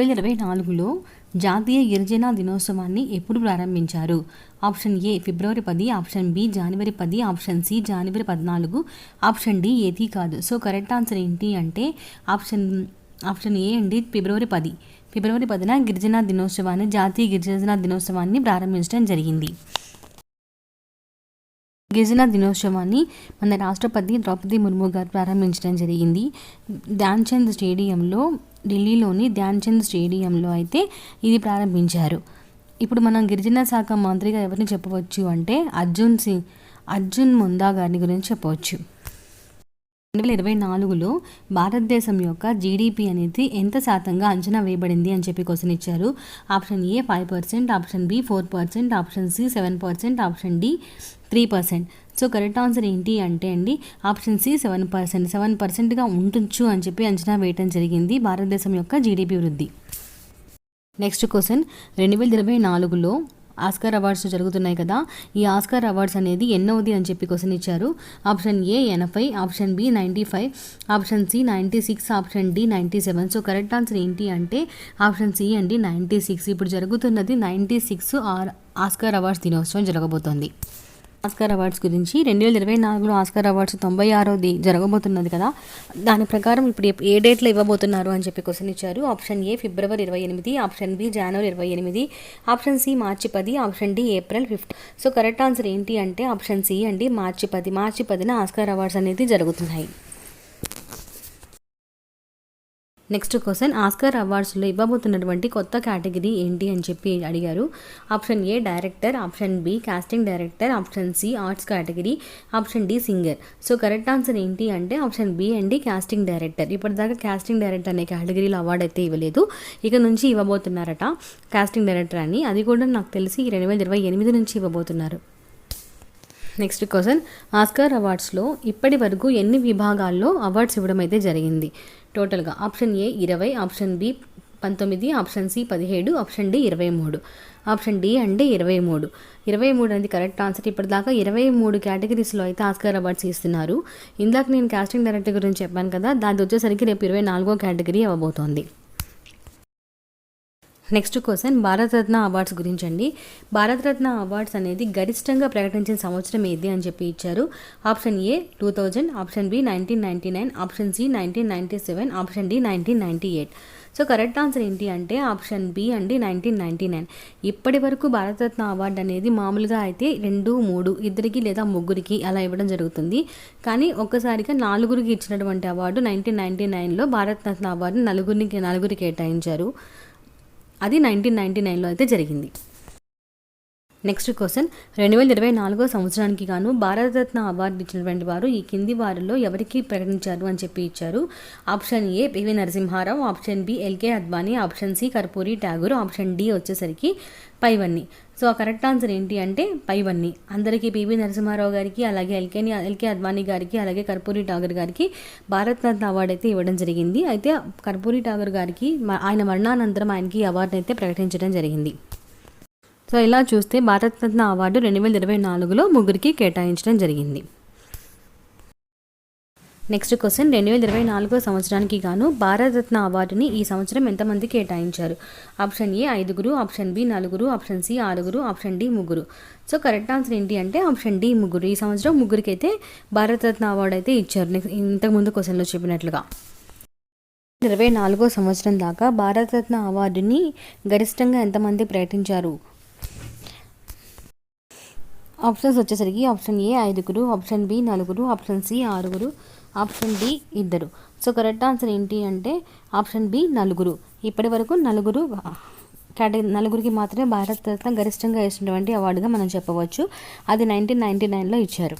వేల ఇరవై నాలుగులో జాతీయ గిరిజన దినోత్సవాన్ని ఎప్పుడు ప్రారంభించారు? ఆప్షన్ ఏ ఫిబ్రవరి పది ఆప్షన్ బి జనవరి పది ఆప్షన్ సి జనవరి పద్నాలుగు ఆప్షన్ డి ఏది కాదు. సో కరెక్ట్ ఆన్సర్ ఏంటి అంటే ఆప్షన్ ఆప్షన్ ఏ అండి ఫిబ్రవరి పది. ఫిబ్రవరి పదిన గిరిజన దినోత్సవాన్ని జాతీయ గిరిజన దినోత్సవాన్ని ప్రారంభించడం జరిగింది. గిరిజన దినోత్సవాన్ని మన రాష్ట్రపతి ద్రౌపది ముర్ము గారు ప్రారంభించడం జరిగింది. ధ్యాన్చంద్ స్టేడియంలో ఢిల్లీలోని ధ్యాన్చంద్ స్టేడియంలో అయితే ఇది ప్రారంభించారు. ఇప్పుడు మనం గిరిజన శాఖ మంత్రిగా ఎవరిని చెప్పవచ్చు అంటే అర్జున్ సింగ్ అర్జున్ ముందా గారిని గురించి చెప్పవచ్చు. రెండు వేల ఇరవై నాలుగులో భారతదేశం యొక్క జీడిపి అనేది ఎంత శాతంగా అంచనా వేయబడింది అని చెప్పి క్వశ్చన్ ఇచ్చారు. Option A five percent option B four percent option C seven percent option D three percent so correct answer ఏంటి అంటే అండి option C seven percent seven పర్సెంట్గా ఉండొచ్చు అని చెప్పి అంచనా వేయటం జరిగింది భారతదేశం యొక్క జీడిపి వృద్ధి. నెక్స్ట్ క్వశ్చన్ రెండు వేల ఇరవై నాలుగులో ఆస్కార్ అవార్డ్స్ జరుగుతున్నాయి కదా. ఈ ఆస్కార్ అవార్డ్స్ అనేది ఎన్నోది అని చెప్పి క్వశ్చన్ ఇచ్చారు. ఆప్షన్ ఏ ఎనభై option B ninety five option C ninety six option D ninety seven. So correct answer ఏంటి అంటే ఆప్షన్ సి అండి నైంటీ సిక్స్. ఇప్పుడు జరుగుతున్నది ninety six or Oscar awards దినోత్సవం జరగబోతోంది. ఆస్కార్ అవార్డ్స్ గురించి రెండు వేల ఇరవై నాలుగులో ఆస్కార్ అవార్డ్స్ తొంభై ఆరోది జరగబోతున్నది కదా. దాని ప్రకారం ఇప్పుడు ఏ- డేట్లో ఇవ్వబోతున్నారు అని చెప్పి క్వశ్చన్ ఇచ్చారు. ఆప్షన్ ఏ ఫిబ్రవరి ఇరవై ఎనిమిది ఆప్షన్ బి జనవరి ఇరవై ఎనిమిది ఆప్షన్ సి మార్చి పది option D April fifth so correct answer ఏంటి అంటే ఆప్షన్ సి అండి మార్చి పది. మార్చి పదిన ఆస్కార్ అవార్డ్స్ అనేది జరుగుతున్నాయి. నెక్స్ట్ క్వశ్చన్ ఆస్కార్ అవార్డ్స్లో ఇవ్వబోతున్నటువంటి కొత్త కేటగిరీ ఏంటి అని చెప్పి అడిగారు. Option A director option B casting director option C arts category option D singer so correct answer ఏంటి అంటే ఆప్షన్ బి అండి కాస్టింగ్ డైరెక్టర్ ఇప్పటిదాకా కాస్టింగ్ డైరెక్టర్ అనే కేటగిరీలో అవార్డు అయితే ఇవ్వలేదు. ఇక నుంచి ఇవ్వబోతున్నారట కాస్టింగ్ డైరెక్టర్ అని. అది కూడా నాకు తెలిసి రెండు వేల ఇరవై ఎనిమిది నుంచి ఇవ్వబోతున్నారు. నెక్స్ట్ క్వశ్చన్ ఆస్కార్ అవార్డ్స్లో ఇప్పటి వరకు ఎన్ని విభాగాల్లో అవార్డ్స్ ఇవ్వడం అయితే జరిగింది టోటల్గా ఆప్షన్ ఏ ఇరవై ఆప్షన్ బి పంతొమ్మిది ఆప్షన్ సి పదిహేడు ఆప్షన్ డి ఇరవై మూడు ఆప్షన్ డి అంటే ఇరవై మూడు ఇరవై మూడు అనేది కరెక్ట్ ఆన్సర్ ఇప్పటిదాకా ఇరవై మూడు కేటగిరీస్లో అయితే ఆస్కార్ అవార్డ్స్ ఇస్తున్నారు. ఇందాక నేను కాస్టింగ్ డైరెక్టర్ గురించి చెప్పాను కదా దాని వచ్చేసరికి రేపు ఇరవై నాలుగో కేటగిరీ అవ్వబోతోంది. నెక్స్ట్ క్వశ్చన్ భారతరత్న అవార్డ్స్ గురించి అండి భారతరత్న అవార్డ్స్ అనేది గరిష్టంగా ప్రకటించిన సంవత్సరం ఏది అని చెప్పి ఇచ్చారు. Option A two thousand option B nineteen ninety nine option C nineteen ninety seven option D nineteen ninety eight. So correct answer ఏంటి అంటే ఆప్షన్ బి అండి నైన్టీన్ నైన్టీ నైన్. ఇప్పటి వరకు భారతరత్న అవార్డు అనేది మామూలుగా అయితే రెండు మూడు ఇద్దరికి లేదా ముగ్గురికి అలా ఇవ్వడం జరుగుతుంది. కానీ ఒక్కసారిగా నాలుగురికి ఇచ్చినటువంటి అవార్డు నైన్టీన్ నైన్టీ నైన్లో భారతరత్న అవార్డు నలుగురికి నలుగురికి కేటాయించారు. అది నైన్టీన్ నైన్టీ నైన్లో అయితే జరిగింది. నెక్స్ట్ క్వశ్చన్ రెండు వేల ఇరవై నాలుగో సంవత్సరానికి గాను భారతరత్న అవార్డు ఇచ్చినటువంటి వారు ఈ కింది వారిలో ఎవరికి ప్రకటించారు అని చెప్పి ఇచ్చారు. Option A P V Narasimha Rao. Option B L K Advani option C Karpoori Tagore option D వచ్చేసరికి పైవన్నీ సో ఆ కరెక్ట్ ఆన్సర్ ఏంటి అంటే పైవన్నీ అందరికీ పివి నరసింహారావు గారికి అలాగే ఎల్కేని ఎల్కే అద్వానీ గారికి అలాగే కర్పూరి ఠాగూర్ గారికి భారతరత్న అవార్డు అయితే ఇవ్వడం జరిగింది. అయితే కర్పూరి ఠాగూర్ గారికి ఆయన మరణానంతరం ఆయనకి ఈ అవార్డుని అయితే ప్రకటించడం జరిగింది. సో ఇలా చూస్తే భారతరత్న అవార్డు రెండు వేల ఇరవై నాలుగులో ముగ్గురికి కేటాయించడం జరిగింది. Next question. రెండు వేల ఇరవై నాలుగో సంవత్సరానికి గాను భారతరత్న అవార్డుని ఈ సంవత్సరం ఎంతమంది కేటాయించారు? ఆప్షన్ ఏ ఐదుగురు ఆప్షన్ బి నలుగురు ఆప్షన్ సి ఆరుగురు ఆప్షన్ డి ముగ్గురు. సో కరెక్ట్ ఆన్సర్ ఏంటి అంటే ఆప్షన్ డి ముగ్గురు. ఈ సంవత్సరం ముగ్గురికైతే భారతరత్న అవార్డు అయితే ఇచ్చారు. నెక్స్ట్ ఇంతకుముందు క్వశ్చన్లో చెప్పినట్లుగా. ఇరవై నాలుగో సంవత్సరం దాకా భారతరత్న అవార్డుని గరిష్టంగా ఎంతమంది ప్రకటించారు? ఆప్షన్స్ వచ్చేసరికి ఆప్షన్ ఏ ఐదుగురు ఆప్షన్ బి నలుగురు ఆప్షన్ సి ఆరుగురు ఆప్షన్ డి ఇద్దరు. సో కరెక్ట్ ఆన్సర్ ఏంటి అంటే ఆప్షన్ బి నలుగురు. ఇప్పటి వరకు నలుగురు కేటగిరీ నలుగురికి మాత్రమే భారతరత్న గరిష్టంగా ఇచ్చినటువంటి అవార్డుగా మనం చెప్పవచ్చు. అది నైన్టీన్ నైన్టీ నైన్లో ఇచ్చారు.